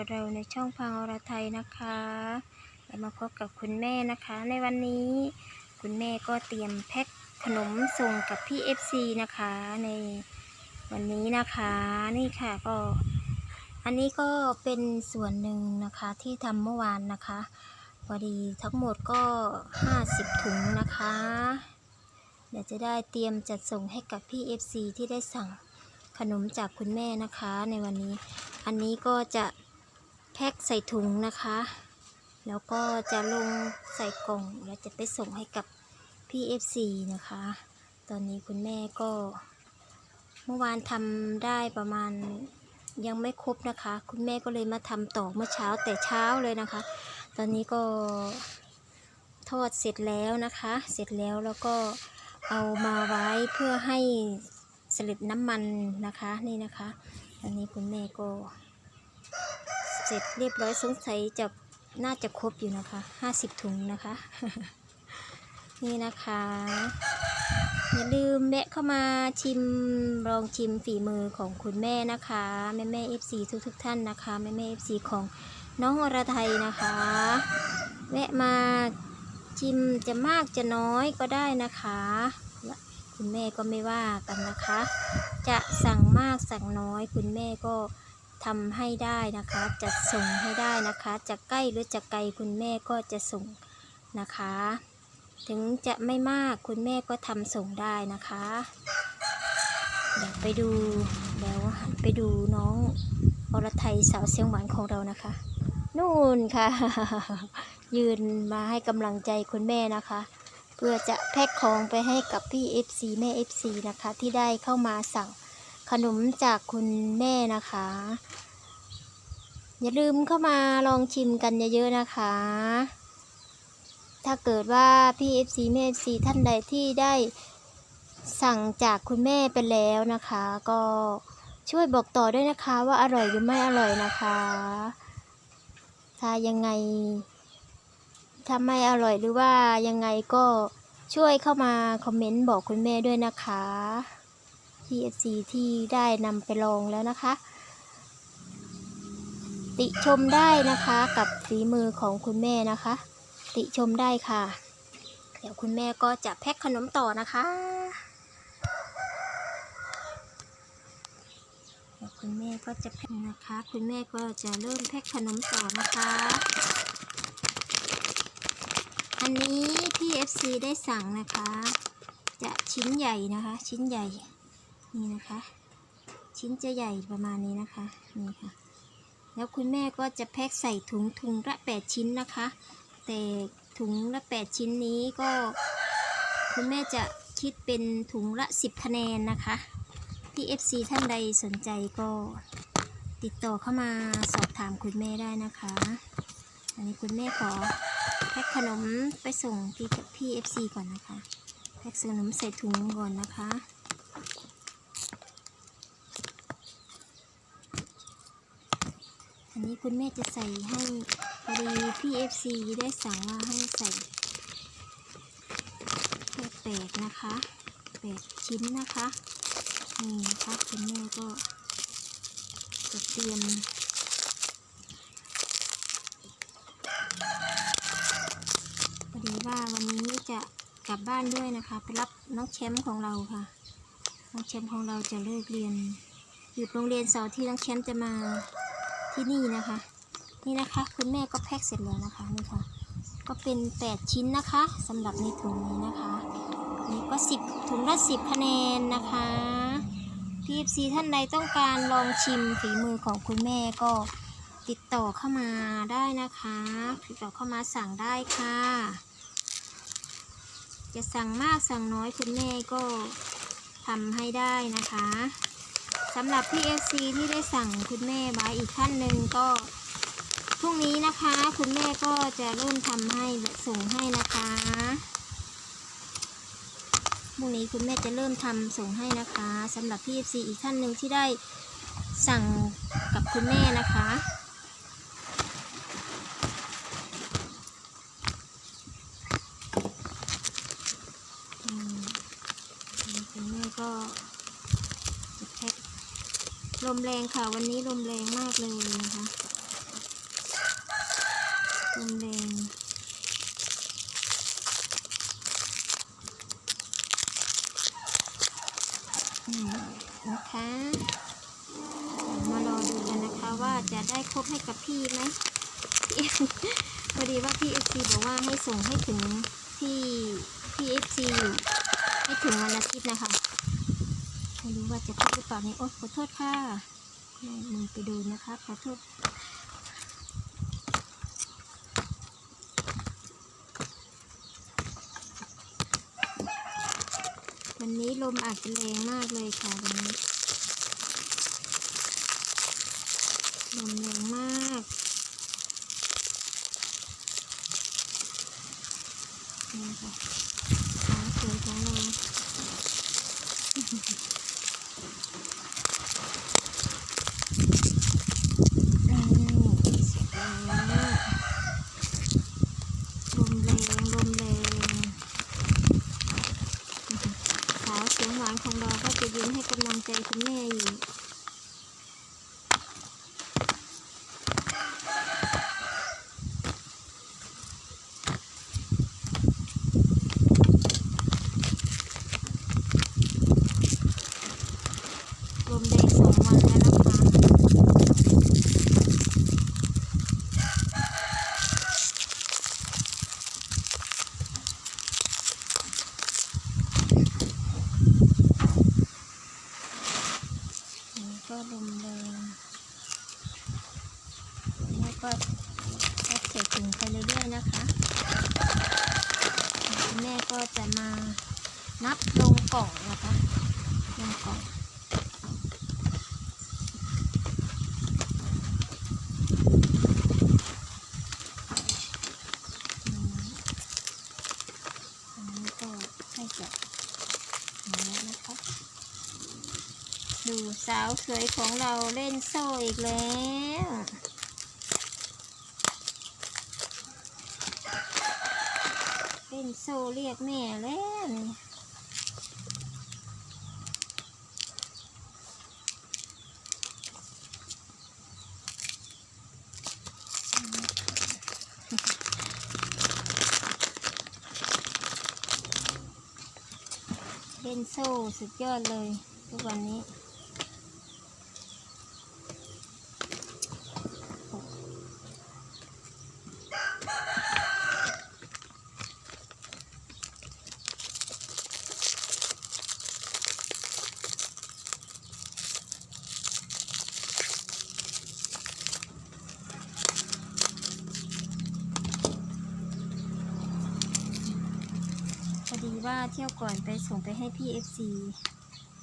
กับเราในช่องพังอรไทยนะคะเรามาพบกับคุณแม่นะคะ ในวันนี้ คุณแม่ก็เตรียมแพ็คขนมส่งกับพี่ FC นะคะ ในวันนี้นะคะนี่ค่ะก็ อันนี้ก็เป็นส่วนหนึ่งนะคะที่ทำเมื่อวานนะคะพอดีทั้งหมดก็ 50 ถุงนะคะ เดี๋ยวจะได้เตรียมจัดส่งให้กับพี่ FC ที่ได้สั่งขนมจากคุณแม่นะคะในวันนี้ อันนี้ก็จะ แพ็คใส่ถุงนะคะ แล้วก็จะลงใส่กล่องแล้วจะไปส่งให้กับพี่ FC นะคะ ตอนนี้คุณแม่ก็ เมื่อวานทำได้ประมาณยังไม่ครบนะคะ คุณแม่ก็เลยมาทำต่อเมื่อเช้าแต่เช้าเลยนะคะ ตอนนี้ก็ทอดเสร็จแล้วนะคะ เสร็จแล้วแล้วก็เอามาไว้เพื่อให้สล็ดน้ำมันนะคะนี่นะคะ ตอนนี้คุณแม่ก็ เสร็จเรียบร้อยสงสัยจะน่าจะครบอยู่นะคะ50ถุงนะคะ นี่นะคะ อย่าลืมแวะเข้ามาชิมลองชิมฝีมือของคุณแม่นะคะ แม่แม่เอฟซีทุกทุกท่านนะคะ แม่แม่เอฟซีของน้องอรไทยนะคะ แวะมาชิมจะมากจะน้อยก็ได้นะคะ คุณแม่ก็ไม่ว่ากันนะคะ จะสั่งมากสั่งน้อยคุณแม่ก็ ทำให้ได้นะคะจะส่งให้ได้นะคะ จะใกล้หรือจะไกลคุณแม่ก็จะส่งนะคะ ถึงจะไม่มากคุณแม่ก็ทำส่งได้นะคะ เดี๋ยวไปดูเดี๋ยวหันไปดูน้องอรไทยสาวเสียงหวานของเรานะคะ นู่นค่ะ ยืนมาให้กำลังใจคุณแม่นะคะ เพื่อจะแพ็คของไปให้กับพี่ FC แม่ FC นะคะ ที่ได้เข้ามาสั่ง ขนมจากคุณแม่นะคะ อย่าลืมเข้ามาลองชิมกันเยอะๆนะคะ ถ้าเกิดว่าพี่ FC แม่ FC ท่านใดที่ได้สั่งจากคุณแม่ไปแล้วนะคะ ก็ช่วยบอกต่อด้วยนะคะว่าอร่อยหรือไม่อร่อยนะคะถ้ายังไงถ้าไม่อร่อยหรือว่ายังไงก็ช่วยเข้ามาคอมเมนต์บอกคุณแม่ด้วยนะคะ ที่ FC ที่ได้นำไปลองแล้วนะคะ ติชมได้นะคะกับฝีมือของคุณแม่นะคะ ติชมได้ค่ะ เดี๋ยวคุณแม่ก็จะแพ็คขนมต่อนะคะเดี๋ยวคุณแม่ก็จะแพ็คนะคะ คุณแม่ก็จะเริ่มแพ็คขนมต่อนะคะ อันนี้พี่ FC ได้สั่งนะคะ จะชิ้นใหญ่นะคะ ชิ้นใหญ่ นี่นะคะ ชิ้นจะใหญ่ประมาณนี้นะคะ นี่ค่ะ แล้วคุณแม่ก็จะแพ็คใส่ถุงถุงละแปดชิ้นนะคะ แต่ถุงละแปดชิ้นนี้ก็ คุณแม่จะคิดเป็นถุงละสิบคะแนนนะคะ ที่ FC ท่านใดสนใจก็ติดต่อเข้ามาสอบถามคุณแม่ได้นะคะ อันนี้คุณแม่ขอแพ็คขนมไปส่งพี่กับพี่ FC ก่อนนะคะ แพ็คขนมใส่ถุงก่อนนะคะ อันนี้คุณแม่จะใส่ให้พอดีพี่ FC ได้สั่งว่าให้ใส่แค่แปดนะคะแปดชิ้นนะคะนี่นะคะคุณแม่ก็จะเตรียมพอดีว่าวันนี้จะกลับบ้านด้วยนะคะ ไปรับน้องแชมป์ของเราค่ะ น้องแชมป์ของเราจะเลิกเรียนอยู่โรงเรียนเสาร์ที่น้องแชมป์จะมา ที่นี่นะคะ นี่นะคะคุณแม่ก็แพ็คเสร็จแล้วนะคะนี่ค่ะ ก็เป็น 8 ชิ้นนะคะสำหรับในถุงนี้นะคะนี่ก็ 10 ถุงละ 10คะแนนนะคะพีเอฟซีท่านใดต้องการลองชิมฝีมือของคุณแม่ก็ติดต่อเข้ามาได้นะคะ ติดต่อเข้ามาสั่งได้ค่ะ จะสั่งมากสั่งน้อยคุณแม่ก็ทำให้ได้นะคะ สำหรับพี่เอฟซีที่ได้สั่งคุณแม่ไว้อีกท่านหนึ่งก็พรุ่งนี้นะคะ คุณแม่ก็จะเริ่มทำให้ส่งให้นะคะพรุ่งนี้คุณแม่จะเริ่มทำส่งให้นะคะสำหรับพี่เอฟซีอีกท่านหนึ่งที่ได้สั่งกับคุณแม่นะคะ รงค่ะ วันนี้ลมแรงมากเลยนะคะลมแรงนะคะมารอดูกันนะคะว่าจะได้ครบให้กับพี่ไหมพอดีว่าพี่เอฟซีบอกว่าให้ส่งให้ถึงพี่พี่เอฟซีอยู่ให้ถึงวันอาทิตย์นะคะไม่รู้ว่าจะครบหรือเปล่านี่โอ๊ยขอโทษค่ะ แม่มือไปดูนะคะขอโทษวันนี้ลมอาจจะแรงมากเลยค่ะวันนี้ลมแรงมากนี่ค่ะสาวสวยของเรานี่เสร็จแล้วลมแรงลมแรงสาวเสียงหวานของเราก็จะยืนให้กำลังใจคุณแม่อยู่ รวมได้สองวันแล้วนะคะอันนี้ก็ลมแรงแล้ว ก็แพ็คใส่ถุงไปเรื่อยๆนะคะ แม่ก็จะมานับลงกล่องนะคะลงกล่องอันนี้ก็ให้จับอย่างนี้นะคะดูสาวสวยของเราเล่นโซ่อีกแล้ว เล่นโซ่เรียกแม่แล้วนี่เล่นโซ่สุดยอดเลยทุกวันนี้ ที่ยวก่อนไปส่งไปให้พี่ FC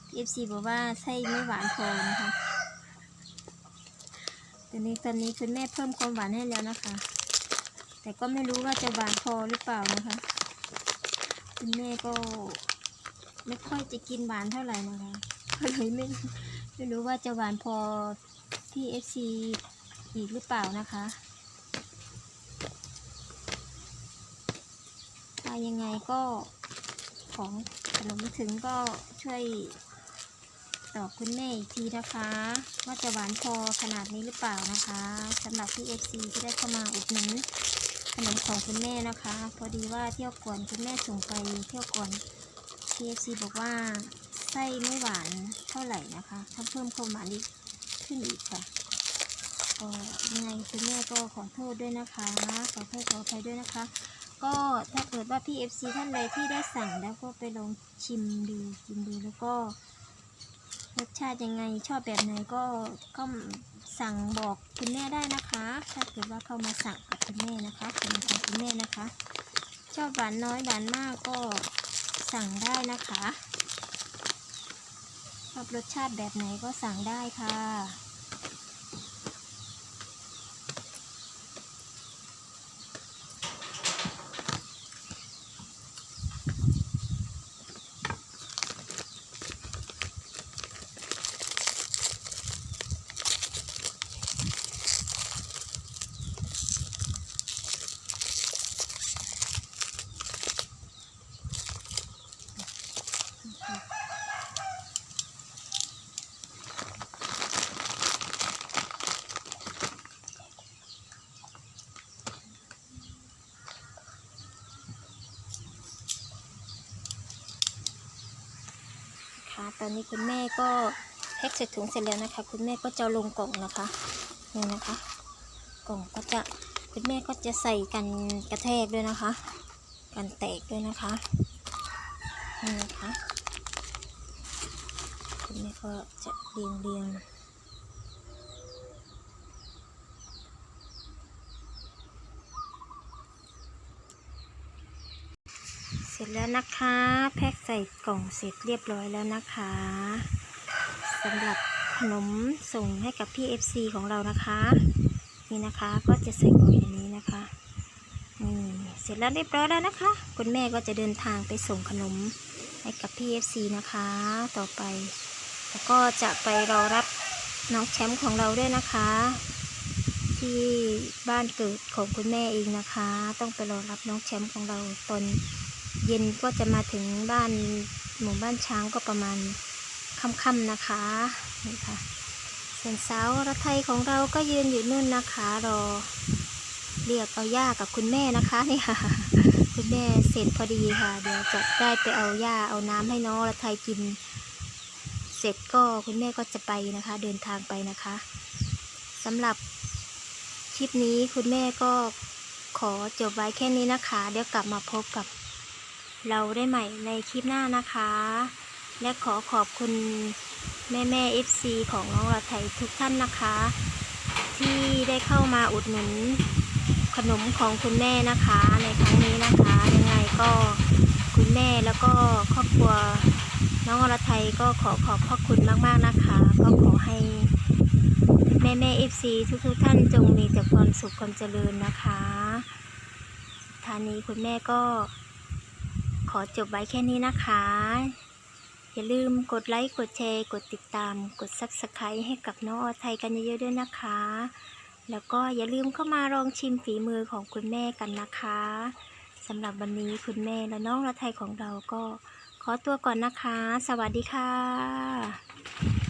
พี่ FC บอกว่าไส้ไม่หวานพอนะคะแตอนนี้ตอนนี้คุณแม่เพิ่มความหวานให้แล้วนะคะ แต่ก็ไม่รู้ว่าจะหวานพอหรือเปล่านะคะ คุณแม่ก็ไม่ค่อยจะกินหวานเท่าไหร่นะคะก็เลยไม่ไม่รู้ว่าจะหวานพอพี่ FC อีกหรือเปล่านะคะถ้ายังไงก็ ของขนมถึงก็ช่วยตอบคุณแม่อีกทีนะคะ ว่าจะหวานพอขนาดนี้หรือเปล่านะคะสำหรับพี่เอฟซีที่ได้เข้ามาอุดหนุนขนมของคุณแม่นะคะ พอดีว่าเที่ยวก่อนคุณแม่ส่งไปเที่ยวก่อนพี่เอฟซีบอกว่าไส้ไม่หวานเท่าไหร่นะคะถ้าเพิ่มความหวานอีกขึ้นอีกค่ะก็ยังไงคุณแม่ก็ขอโทษด้วยนะคะขอโทษขออภัยด้วยนะคะ ก็ถ้าเกิดว่าพี่ FC ท่านใดที่ได้สั่งแล้วก็ไปลองชิมดูกินดูแล้วก็รสชาติยังไงชอบแบบไหนก็ก็สั่งบอกคุณแม่ได้นะคะ ถ้าเกิดว่าเข้ามาสั่งกับคุณแม่นะคะเป็นของคุณแม่นะคะ ชอบหวานน้อยหวานมากก็สั่งได้นะคะ ชอบรสชาติแบบไหนก็สั่งได้ค่ะ ตอนนี้คุณแม่ก็แพ็คใส่ถุงเสร็จแล้วนะคะ คุณแม่ก็จะลงกล่องนะคะนี่นะคะ กล่องก็จะคุณแม่ก็จะใส่กันกระแทกด้วยนะคะ กันแตกด้วยนะคะนี่นะคะคุณแม่ก็จะเรียงเรียง ร็จแล้วนะคะ แพ็คใส่กล่องเสร็จเรียบร้อยแล้วนะคะสำหรับขนมส่งให้กับพี่ FC ของเรานะคะ นี่นะคะก็จะใส่กล่องอย่างนี้นะคะนี่เสร็จแล้วเรียบร้อยแล้วนะคะ คุณแม่ก็จะเดินทางไปส่งขนมให้กับพี่ FC นะคะ ต่อไป แล้วก็จะไปรอรับน้องแชมป์ของเราด้วยนะคะ ที่บ้านเกิดของคุณแม่เองนะคะ ต้องไปรอรับน้องแชมป์ของเราตอน เย็นก็จะมาถึงบ้านหมู่บ้านช้างก็ประมาณค่ำๆนะคะนี่ค่ะส่วนสาวรไทยของเราก็ยืนอยู่นู่นนะคะรอเรียกเอาย่ากับคุณแม่นะคะนี่ค่ะ คุณแม่เสร็จพอดีค่ะ เดี๋ยวจะได้ไปเอาย่าเอาน้ำให้น้องรไทยกิน เสร็จก็คุณแม่ก็จะไปนะคะ เดินทางไปนะคะสำหรับคลิปนี้คุณแม่ก็ขอจบไว้แค่นี้นะคะ เดี๋ยวกลับมาพบกับ เราได้ใหม่ในคลิปหน้านะคะ และขอขอบคุณแม่แม่เอฟซีของน้องราไทยทุกท่านนะคะ ที่ได้เข้ามาอุดหนุนขนมของคุณแม่นะคะ ในครั้งนี้นะคะ ยังไงก็คุณแม่แล้วก็ครอบครัวน้องอรไทยก็ขอขอบพระคุณมากๆนะคะ ก็ขอให้แม่แม่เอฟซีทุกๆท่านจงมีแต่ความสุขความเจริญนะคะทานนี้คุณแม่ก็ อจบไว้แค่นี้นะคะ อย่าลืมกดไลค์ กดแชร์ กดติดตาม กด Subscribe ให้กับน้องออไทยกันเยอะๆด้วยนะคะ แล้วก็อย่าลืมเข้ามาลองชิมฝีมือของคุณแม่กันนะคะสำหรับวันนี้คุณแม่และน้องออไทยของเราก็ขอตัวก่อนนะคะ สวัสดีค่ะ